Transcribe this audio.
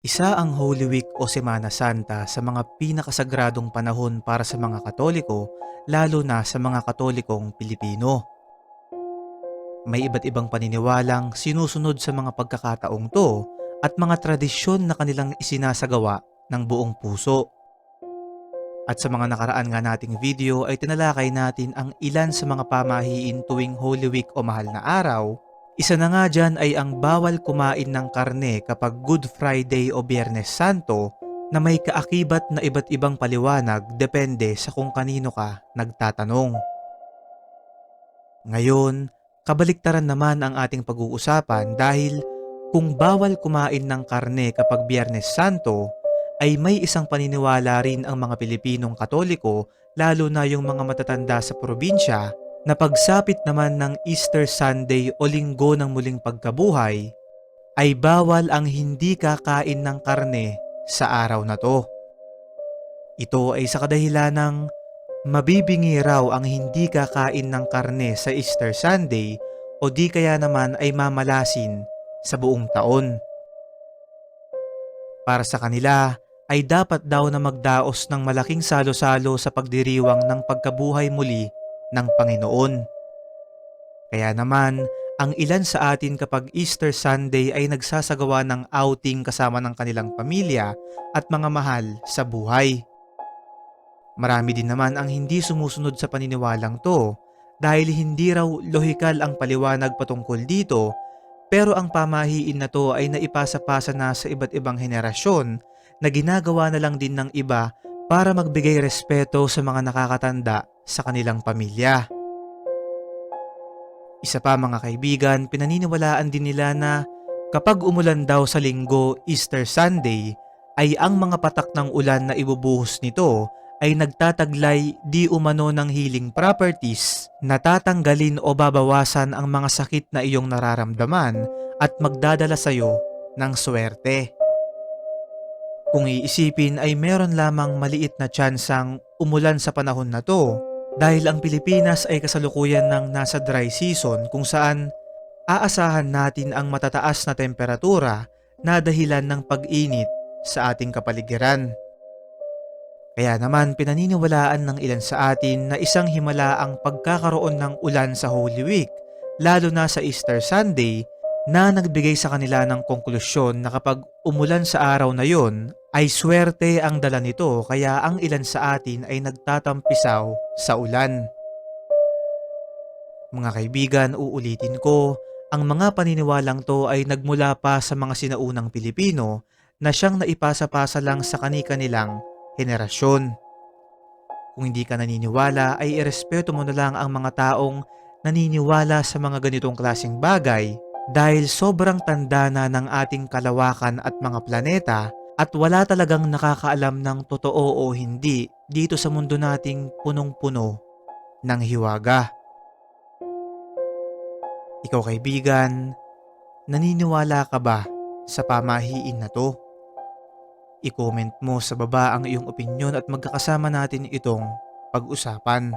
Isa ang Holy Week o Semana Santa sa mga pinakasagradong panahon para sa mga Katoliko, lalo na sa mga Katolikong Pilipino. May iba't ibang paniniwalang sinusunod sa mga pagkakataong to at mga tradisyon na kanilang isinasagawa ng buong puso. At sa mga nakaraan nga nating video ay tinalakay natin ang ilan sa mga pamahiin tuwing Holy Week o mahal na araw isa na nga dyan ay ang bawal kumain ng karne kapag Good Friday o Biyernes Santo na may kaakibat na iba't ibang paliwanag depende sa kung kanino ka nagtatanong. Ngayon, kabaliktaran naman ang ating pag-uusapan dahil kung bawal kumain ng karne kapag Biyernes Santo, ay may isang paniniwala rin ang mga Pilipinong Katoliko lalo na yung mga matatanda sa probinsya na pagsapit naman ng Easter Sunday o linggo ng muling pagkabuhay, ay bawal ang hindi kakain ng karne sa araw na to. Ito ay sa kadahilan ng mabibingi raw ang hindi kakain ng karne sa Easter Sunday o di kaya naman ay mamalasin sa buong taon. Para sa kanila, ay dapat daw na magdaos ng malaking salo-salo sa pagdiriwang ng pagkabuhay muli ng Panginoon. Kaya naman, ang ilan sa atin kapag Easter Sunday ay nagsasagawa ng outing kasama ng kanilang pamilya at mga mahal sa buhay. Marami din naman ang hindi sumusunod sa paniniwalang to dahil hindi raw lohikal ang paliwanag patungkol dito pero ang pamahiin na to ay naipasa-pasa na sa iba't ibang henerasyon na ginagawa na lang din ng iba para magbigay respeto sa mga nakakatanda sa kanilang pamilya. Isa pa mga kaibigan, pinaniniwalaan din nila na kapag umulan daw sa linggo Easter Sunday, ay ang mga patak ng ulan na ibubuhos nito ay nagtataglay di umano ng healing properties na tatanggalin o babawasan ang mga sakit na iyong nararamdaman at magdadala sa iyo ng swerte. Kung iisipin ay meron lamang maliit na tsansang umulan sa panahon na to dahil ang Pilipinas ay kasalukuyan ng nasa dry season kung saan aasahan natin ang matataas na temperatura na dahilan ng pag-init sa ating kapaligiran. Kaya naman pinaniniwalaan ng ilan sa atin na isang himala ang pagkakaroon ng ulan sa Holy Week, lalo na sa Easter Sunday, na nagbigay sa kanila ng konklusyon na kapag umulan sa araw na yon ay swerte ang dala nito kaya ang ilan sa atin ay nagtatampisaw sa ulan. Mga kaibigan, uulitin ko, ang mga paniniwalang to ay nagmula pa sa mga sinaunang Pilipino na siyang naipasa-pasa lang sa kani-kanilang henerasyon. Kung hindi ka naniniwala ay irespeto mo na lang ang mga taong naniniwala sa mga ganitong klaseng bagay dahil sobrang tanda na ng ating kalawakan at mga planeta at wala talagang nakakaalam ng totoo o hindi dito sa mundo nating punong-puno ng hiwaga. Ikaw kaibigan, naniniwala ka ba sa pamahiin na to? I-comment mo sa baba ang iyong opinion at magkakasama natin itong pag-usapan.